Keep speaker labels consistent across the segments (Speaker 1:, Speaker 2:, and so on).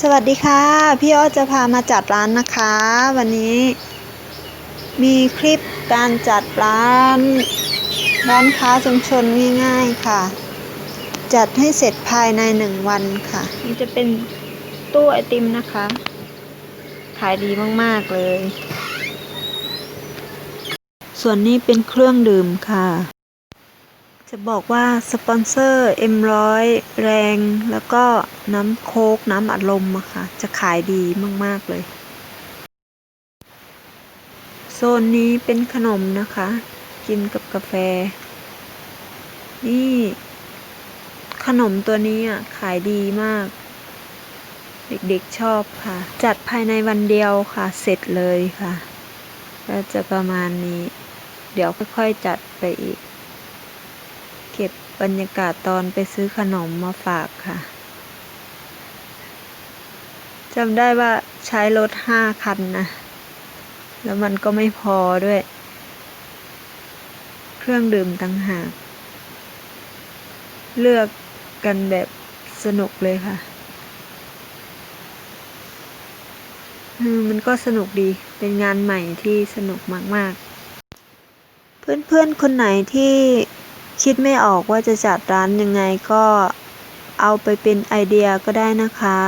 Speaker 1: สวัสดีค่ะ พี่อ้อจะพามาจัดร้านนะคะ วันนี้ มีคลิปการจัดร้าน ร้านค้าชุมชนง่ายๆค่ะ จัดให้เสร็จภายในหนึ่งวันค่ะนี่จะเป็นตู้ไอติมนะคะ ขายดีมากๆเลย ส่วนนี้เป็นเครื่องดื่มค่ะ จะบอกว่าสปอนเซอร์ M100 แรงแล้วก็น้ำโค้กน้ำอัดลมอะค่ะ จะขายดีมาก ๆ เลย โซนนี้เป็นขนมนะคะ กินกับกาแฟ นี่ ขนมตัวนี้อะ ขายดีมาก เด็กๆชอบค่ะ จัดภายในวันเดียวค่ะ เสร็จเลยค่ะ ก็จะประมาณนี้ เดี๋ยวค่อยๆจัดไปอีก เก็บบรรยากาศตอนไปซื้อขนมมาฝากค่ะจำได้ว่าใช้รถห้าคันนะ แล้วมันก็ไม่พอด้วย เครื่องดื่มต่างหาก เลือกกันแบบสนุกเลยค่ะมมันก็สนุกดี เป็นงานใหม่ที่สนุกมาก ๆ เพื่อนๆ คนไหนที่ คิดไม่ออกว่าจะจัดร้านยังไงก็เอาไปเป็นไอเดียก็ได้นะคะ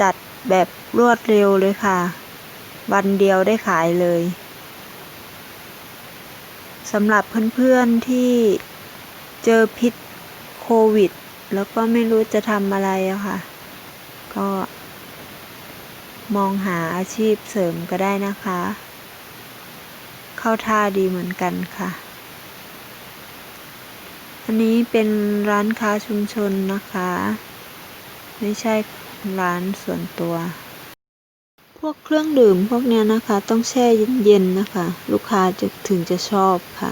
Speaker 1: จัดแบบรวดเร็วเลยค่ะ วันเดียวได้ขายเลยสำหรับเพื่อนๆที่เจอพิษโควิด แล้วก็ไม่รู้จะทำอะไรอะค่ะ ก็มองหาอาชีพเสริมก็ได้นะคะ เข้าท่าดีเหมือนกันค่ะ อันนี้เป็นร้านค้าชุมชนนะคะ ไม่ใช่ร้านส่วนตัว พวกเครื่องดื่มพวกเนี้ยนะคะ ต้องแช่เย็นๆนะคะ ลูกค้าจะถึงจะชอบค่ะ